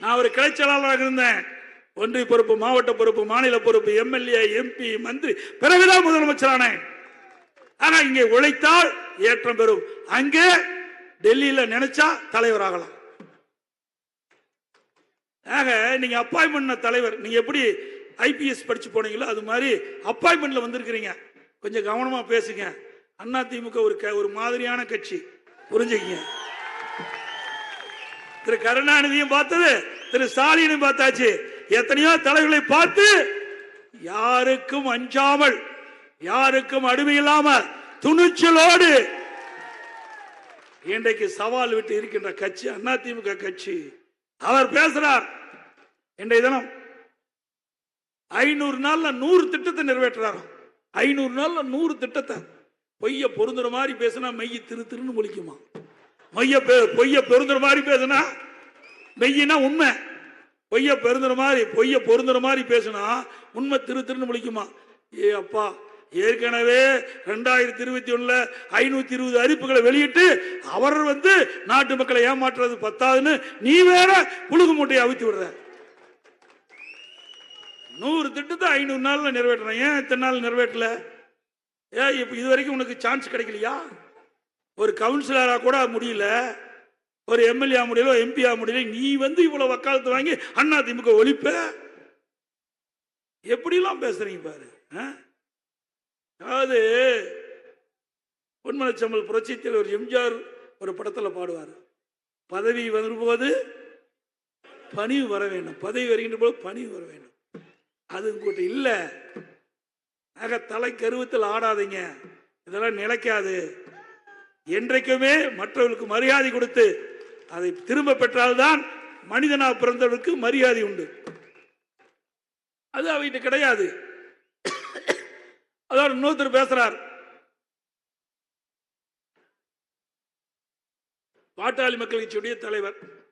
நான் ஒரு கிளை செயலாளராக இருந்தேன். ஒன்றிய பொறுப்பு மாவட்ட பொறுப்பு மாநில பொறுப்பு எம்எல்ஏ எம்பி மந்திரி பிறகுதான் முதலமைச்சரானேன் ஆனா இங்கே உழைத்தால் ஏற்றம் பெறும். அங்கே டெல்லியில நினைச்சா தலைவராகலாம். ஆக நீங்க அப்பாயின்மெண்ட் தலைவர் நீங்க எப்படி ஐபிஎஸ் படிச்சு போனீங்களோ அது மாதிரி அப்பாயின்மெண்ட்ல வந்திருக்கிறீங்க. கொஞ்சம் கவனமா பேசுங்க. அண்ணா திமுக ஒரு க- ஒரு மாதிரியான கட்சி. புரிஞ்சுக்கங்க. திரு கருணாநிதியும் பார்த்தது திரு ஸ்டாலினும் பார்த்தாச்சு. எத்தனையோ தலைவர்களை பார்த்து யாருக்கும் அஞ்சாமல் யாருக்கும் அடிமை இல்லாம துணிச்சலோடு இன்றைக்கு சவால் விட்டு இருக்கின்ற கட்சி அதிமுக கட்சி. அவர் பேசுறார் இன்றைய தினம் ஐநூறு நாள்ல நூறு திட்டத்தை நிறைவேற்றுறாராம். ஐநூறு நாள்ல நூறு திட்டத்தை பொய்ய பொருந்துற மாதிரி பேசினா மெய்ய திரு திருன்னு முழிக்குமா? மைய பெ- பொய்ய பெருந்துற மாதிரி பேசினா மெய்யினா உண்மை. பொய்ய பெருந்துற மாதிரி பொய்ய பொருந்துற மாதிரி பேசினா உண்மை திரு திருன்னு முழிக்குமா? ஏ அப்பா ஏற்கனவே ரெண்டாயிரத்தி இருபத்தி ஒண்ணுல ஐநூத்தி இருபது அறிப்புகளை வெளியிட்டு அவர் வந்து நாட்டு மக்களை ஏமாற்றுறது பத்தாதுன்னு நீ வேற புழுகு மூட்டையை அவித்து விடுற. நூறு திட்டத்தை ஐநூறு நாள்ல நிறைவேற்றணும் ஏன் இத்தனை நாள் நிறைவேற்றல? ஏன் இப்ப இது வரைக்கும் உனக்கு சான்ஸ் கிடைக்கலையா? ஒரு கவுன்சிலராக கூட முடியல ஒரு எம்எல்ஏ முடியல எம்பியா முடியல நீ வந்து இவ்வளவு வக்காலத்து வாங்கி அண்ணா திமுக ஒழிப்ப? எப்படிலாம் பேசுறீங்க பாரு ஆ? அதாவது பொன்மனச்சம்பல் புரட்சித்தில் ஒரு எம்ஜிஆர் ஒரு படத்தில் பாடுவார். பதவி வரும்போது பணிவு வர வேண்டும். பதவி வருகின்ற போது பணிவு வர வேண்டும். அது உங்ககிட்ட இல்லை. ஆக தலை கருவத்தில் ஆடாதீங்க. இதெல்லாம் நிலைக்காது. என்றைக்குமே மற்றவர்களுக்கு மரியாதை கொடுத்து அதை திரும்ப பெற்றால்தான் மனிதனாக பிறந்தவர்களுக்கு மரியாதை உண்டு. அது அவகிட்ட கிடையாது. அதாவது இன்னொருத்தர் பேசுறார். பாட்டாளி மக்கள் கட்சியுடைய தலைவர்.